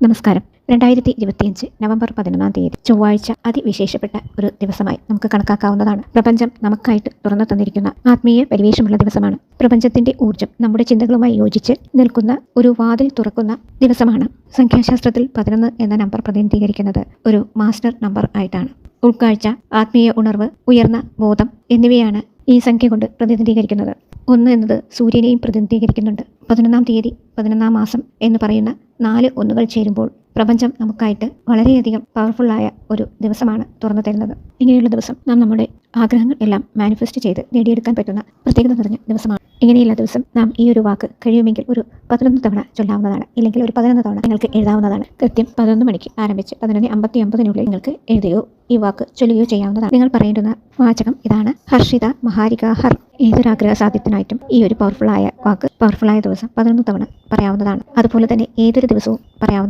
നമസ്കാരം. രണ്ടായിരത്തി ഇരുപത്തിയഞ്ച് നവംബർ പതിനൊന്നാം തീയതി ചൊവ്വാഴ്ച അതിവിശേഷപ്പെട്ട ഒരു ദിവസമായി നമുക്ക് കണക്കാക്കാവുന്നതാണ്. പ്രപഞ്ചം നമുക്കായിട്ട് തുറന്നു തന്നിരിക്കുന്ന ആത്മീയ പരിവേഷമുള്ള ദിവസമാണ്. പ്രപഞ്ചത്തിന്റെ ഊർജം നമ്മുടെ ചിന്തകളുമായി യോജിച്ച് നിൽക്കുന്ന ഒരു വാതിൽ തുറക്കുന്ന ദിവസമാണ് സംഖ്യാശാസ്ത്രത്തിൽ പതിനൊന്ന് എന്ന നമ്പർ പ്രതിനിധീകരിക്കുന്നത് ഒരു മാസ്റ്റർ നമ്പർ ആയിട്ടാണ്. ഉൾക്കാഴ്ച ആത്മീയ ഉണർവ് ഉയർന്ന ബോധം എന്നിവയാണ് ഈ സംഖ്യ കൊണ്ട് പ്രതിനിധീകരിക്കുന്നത്. ഒന്ന് എന്നത് സൂര്യനെയും പ്രതിനിധീകരിക്കുന്നുണ്ട്. പതിനൊന്നാം തീയതി പതിനൊന്നാം മാസം എന്ന് പറയുന്ന നാല് ഒന്നുകൾ ചേരുമ്പോൾ പ്രപഞ്ചം നമുക്കായിട്ട് വളരെയധികം പവർഫുള്ളായ ഒരു ദിവസമാണ് തുറന്നു തരുന്നത്. ഇങ്ങനെയുള്ള ദിവസം നാം നമ്മുടെ ആഗ്രഹങ്ങൾ എല്ലാം മാനിഫെസ്റ്റ് ചെയ്ത് നേടിയെടുക്കാൻ പറ്റുന്ന പ്രത്യേകത നിറഞ്ഞ ദിവസമാണ്. ഇങ്ങനെയുള്ള ദിവസം നാം ഈ ഒരു വാക്ക് കഴിയുമെങ്കിൽ ഒരു പതിനൊന്ന് തവണ ചൊല്ലാവുന്നതാണ്. ഇല്ലെങ്കിൽ ഒരു പതിനൊന്ന് തവണ നിങ്ങൾക്ക് എഴുതാവുന്നതാണ്. കൃത്യം പതിനൊന്ന് മണിക്ക് ആരംഭിച്ച് പതിനൊന്ന് അമ്പത്തി ഒമ്പതിനുള്ളിൽ നിങ്ങൾക്ക് എഴുതുകയോ ഈ വാക്ക് ചൊല്ലുകയോ ചെയ്യാവുന്നതാണ്. നിങ്ങൾ പറയേണ്ടുന്ന വാചകം ഇതാണ്. ഹർഷിത മഹാരിക ഹർ. ഏതൊരാഗ്രഹ സാധ്യത്തിനായിട്ടും ഈ ഒരു പവർഫുള്ളായ വാക്ക് പവർഫുള്ളായ ദിവസം പതിനൊന്ന് തവണ പറയാവുന്നതാണ്. അതുപോലെ തന്നെ ഏതൊരു ദിവസവും പറയാവുന്നതാണ്.